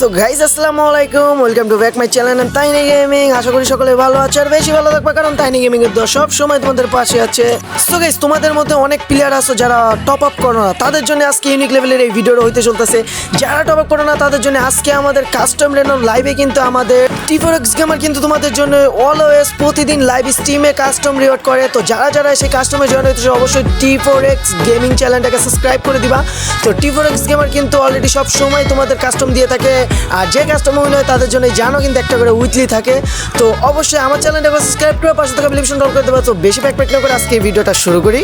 So guys আসসালামু আলাইকুম, welcome to back my channel and tiny gaming. আশা করি সকলে ভালো আছে আর বেশি ভালো থাকবে, কারণ তাইনি গেমিং এর সব সময় তোমাদের পাশে আছে। সো গাইজ তোমাদের মধ্যে অনেক প্লেয়ার আছে যারা টপ আপ করো না, তাদের জন্য আজকে ইউনিক লেভেলের এই ভিডিওটা হইতে চলতেছে। যারা টপ আপ করো না, তাদের জন্য আজকে আমাদের কাস্টম রেন্ডম লাইভে কিন্তু আমাদের টিফোরেক্স গেমার কিন্তু তোমাদের জন্য অলওয়েজ প্রতিদিন লাইভ স্ট্রিমে কাস্টম রিওয়ার্ড করে। তো যারা যারা সেই কাস্টমে জয়েন হইতেছে, অবশ্যই টিফোরেক্স গেমিং চ্যানেলটাকে সাবস্ক্রাইব করে দিবা। তো টিফোরেক্স গেমার কিন্তু অলরেডি সব সময় তোমাদের কাস্টম দিয়ে থাকে। আর যে কাস্টমার হয় তাদের জন্য জানো কিন্তু একটা করে উইকলি থাকে। তো অবশ্যই আমার চ্যানেলটাকে সাবস্ক্রাইব করে পাশে থাকা বেলিভিশন কল করে দেবা। তো বেশি প্যাক প্যাক না করে আজকে এই ভিডিওটা শুরু করি।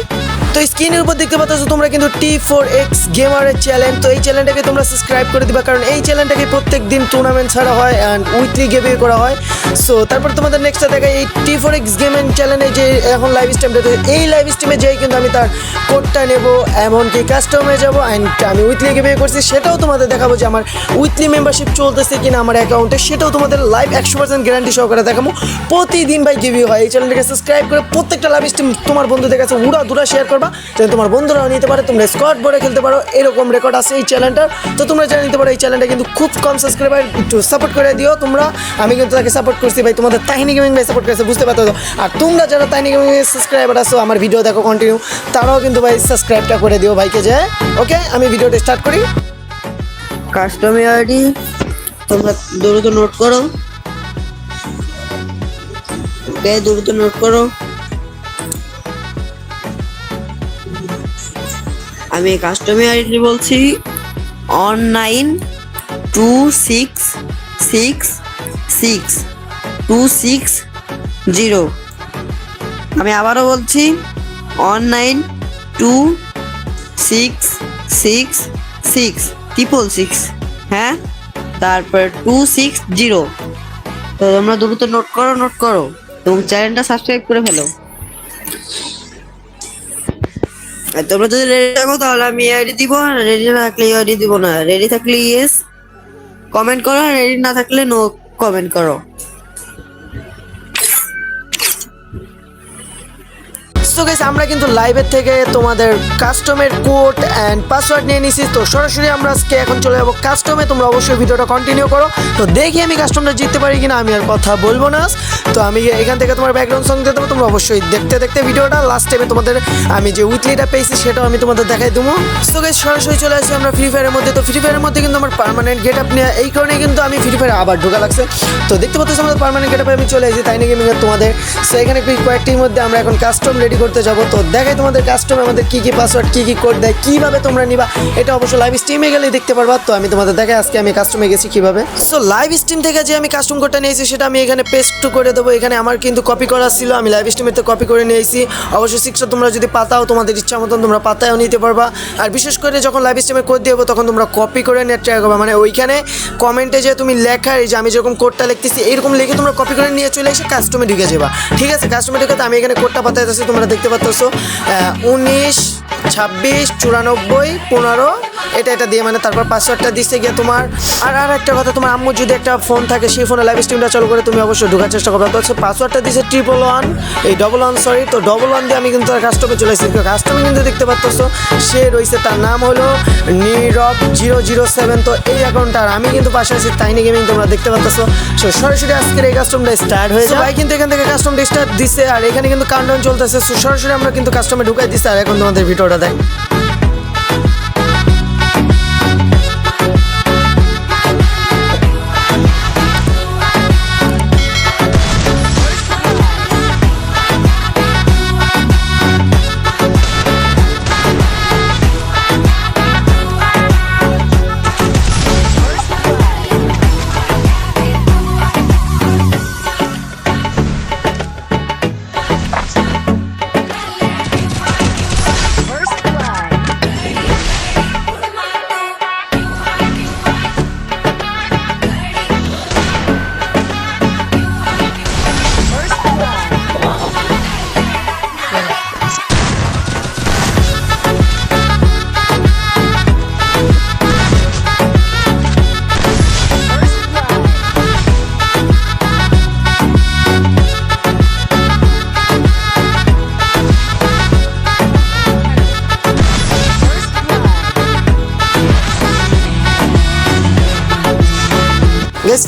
তো স্ক্রিনের উপর দেখতে পাচ্ছ, তোমরা কিন্তু টি ফোর এক্স গেমারের চ্যানেল তো এই চ্যানেলটাকে তোমরা সাবস্ক্রাইব করে দিবা, কারণ এই চ্যানেলটাকে প্রত্যেক দিন টুর্নামেন্ট ছাড়া হয় অ্যান্ড উইকলি গেমে করা হয়। সো তারপর তোমাদের নেক্সটটা দেখা এই টি ফোর এক্স গেমের চ্যানেলে যে এখন লাইভ স্ট্রিমটা এই লাইভ স্ট্রিমে যেই কিন্তু আমি তার কোডটা নেব, এমনকি কাস্টমে যাব অ্যান্ড আমি উইকলি গেমে করছি, সেটাও তোমাদের দেখাবো যে আমার উইকলি মেম্বারশিপ চলতেছে কিনা আমার অ্যাকাউন্টে সেটাও তোমাদের লাইভ একশো পার্সেন্ট গ্যারান্টি সহকারে দেখাবো। প্রতিদিন ভাই গিভি হয়, এই চ্যানেলটাকে সাবস্ক্রাইব করে প্রত্যেকটা লাইভ স্ট্রিম তোমার বন্ধুদের কাছে উড়া দুরা শেয়ার করবা। যেন তোমার বন্ধুরাও নিতে পারে, তোমরা স্কট বোর্ডে খেলতে পারো। এরকম রেকর্ড আছে এই চ্যানেলটার তো তোমরা জানি নিতে পারো এই চ্যানেলটা কিন্তু খুব কম সাবস্ক্রাইবার একটু সাপোর্ট করে দিও তোমরা। আমি কিন্তু তাকে সাপোর্ট করছি ভাই, তোমাদের তাহিনী গেমিং ভাই সাপোর্ট করেছে, বুঝতে পারতো আর তোমরা যারা তাহিনী গেমিং সাবস্ক্রাইবার আছো, আমার ভিডিও দেখো কন্টিনিউ তারাও কিন্তু ভাই সাবস্ক্রাইবটা করে দিও ভাইকে যে। ওকে আমি ভিডিওটা স্টার্ট করি। কাস্টমার আইডি তোমরা দ্রুত নোট করো। ওকে দ্রুত নোট করো। আমি কাস্টমার আইডি বলছি one nine two six six six two six zero আমি আবারও বলছি one nine two six six six triple six হ্যাঁ? তারপর টু সিক্স জিরো তো তোমরা দ্রুত নোট করো নোট করো। এবং চ্যানেলটা সাবস্ক্রাইব করে ফেলো। তোমরা যদি রেডি থাকো, তাহলে আমি আইডি দিব, আর রেডি না থাকলে আইডি দিব না। রেডি থাকলে ইয়েস কমেন্ট করো, আর রেডি না থাকলে নো কমেন্ট করো। সো গাইস আমরা কিন্তু লাইভের থেকে তোমাদের কাস্টমের কোড অ্যান্ড পাসওয়ার্ড নিয়ে নিছি। তো সরাসরি আমরা আজকে এখন চলে যাব কাস্টমে তোমরা অবশ্যই ভিডিওটা কন্টিনিউ করো। তো দেখি আমি কাস্টমটা জিততে পারি কিনা, আমি আর কথা বলব না। তো আমি এখান থেকে তোমার ব্যাকগ্রাউন্ড সং দিয়ে দেবো, তোমরা অবশ্যই দেখতে দেখতে ভিডিওটা। লাস্ট টাইমে তোমাদের আমি যে উইকলিটা পেয়েছি, সেটাও আমি তোমাদের দেখাই দেবো। সো গাইস সরাসরি চলে আসি আমরা ফ্রি ফায়ারের মধ্যে। তো ফ্রি ফায়ারের মধ্যে কিন্তু আমার পার্মানেন্ট গেট আপ নেওয়া, এই কারণে কিন্তু আমি ফ্রি ফায়ারে আবার ঢোকা লাগছে। তো দেখতে পাচ্ছ আমাদের পার্মানেন্ট গেট আপে আমি চলে এসেছি, তাই গেমিং এর তোমাদের? সো এখানে কয়েকটির মধ্যে আমরা এখন কাস্টম রেডি করতে যাব। তো দেখাই তোমাদের কাস্টম আমাদের কি কি পাসওয়ার্ড কি কি কোড দেয়, কীভাবে তোমরা নিবা। এটা অবশ্য লাইভ স্ট্রিমে গেলে দেখতে পারবা। তো আমি তোমাদের দেখাই আজকে আমি কাস্টমে গেছি কীভাবে। সো লাইভ স্ট্রিম থেকে যে আমি কাস্টম কোডটা নিয়েছি, সেটা আমি এখানে পেস্ট করে দেবো। এখানে আমার কিন্তু কপি করা ছিল। আমি লাইভ স্ট্রিমে তো কপি করে নিয়েছি। অবশ্যই সিক্সটা তোমরা যদি পাতাও তোমাদের ইচ্ছা মতন, তোমরা পাতায়ও নিতে পারবা। আর বিশেষ করে যখন লাইভ স্ট্রিমে কোড দেবো, তখন তোমরা কপি করে নেট ট্রাই করবা। মানে ওইখানে কমেন্টে যে তুমি লেখা এই যে আমি যেরকম কোডটা লিখতেছি, এরকম লিখে তোমরা কপি করে নিয়ে চলে এসে কাস্টমে ঢুকে যাবা। ঠিক আছে? কাস্টমে ঢুকে তো আমি এখানে কোডটা পাতাইতেছি, তোমরা দেখতে পাচ্ছ উনিশ ছাব্বিশ, চুরানব্বই, পনেরো। এটা এটা দিয়ে মানে তারপর পাসওয়ার্ডটা দিচ্ছে গিয়ে তোমার। আর আর একটা কথা, তোমার আম্মুর যদি একটা ফোন থাকে, সেই ফোনে লাইভ স্ট্রিমটা চালু করে তুমি অবশ্যই ঢোকার চেষ্টা করবে। তো হচ্ছে পাসওয়ার্ডটা দিচ্ছে ট্রিপল ওয়ান এই ডবল ওয়ান সরি তো ডবল ওয়ান দিয়ে আমি কিন্তু তার কাস্টমে চলে এসেছি। কাস্টমে কিন্তু দেখতে পাচ্ছ, সে রয়েছে, তার নাম হলো নীরব জিরো জিরো সেভেন। তো এই অ্যাকাউন্টটা আর আমি কিন্তু পাশে আছি তাইনি গেমিং তোমরা দেখতে পাচ্ছ। সো সরাসরি আজকের এই কাস্টমটা স্টার্ট হয়ে যায় ভাই কিন্তু এখান থেকে কাস্টমটা স্টার্ট দিচ্ছে আর এখানে কিন্তু কাউন্টডাউন চলতেছে। সো সরাসরি আমরা কিন্তু কাস্টমে ঢুকাই দিচ্ছি আর এখন তোমাদের ভিডিওটা দেখ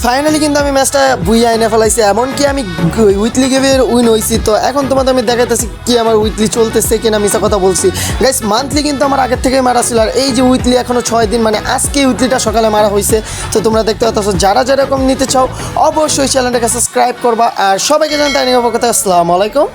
ফাইনালি কিন্তু আমি ম্যাচটা বুইয়া এনে ফেলাইছি। এমনকি আমি উইকলি গেমের উইন হয়েছি তো এখন তোমাদের আমি দেখাইতেছি কি আমার উইকলি চলতেছে কিনা মিশা কথা বলছি। গাইস মান্থলি কিন্তু আমার আগের থেকে মারা ছিল। আর এই যে উইকলি এখনও ছয় দিন মানে আজকে উইকলিটা সকালে মারা হয়েছে তো তোমরা দেখতে পাচ্ছ যারা যেরকম নিতে চাও, অবশ্যই চ্যানেলটাকে সাবস্ক্রাইব করবা। আর সবাইকে জানতে আইনি কথা আসসালামু আলাইকুম।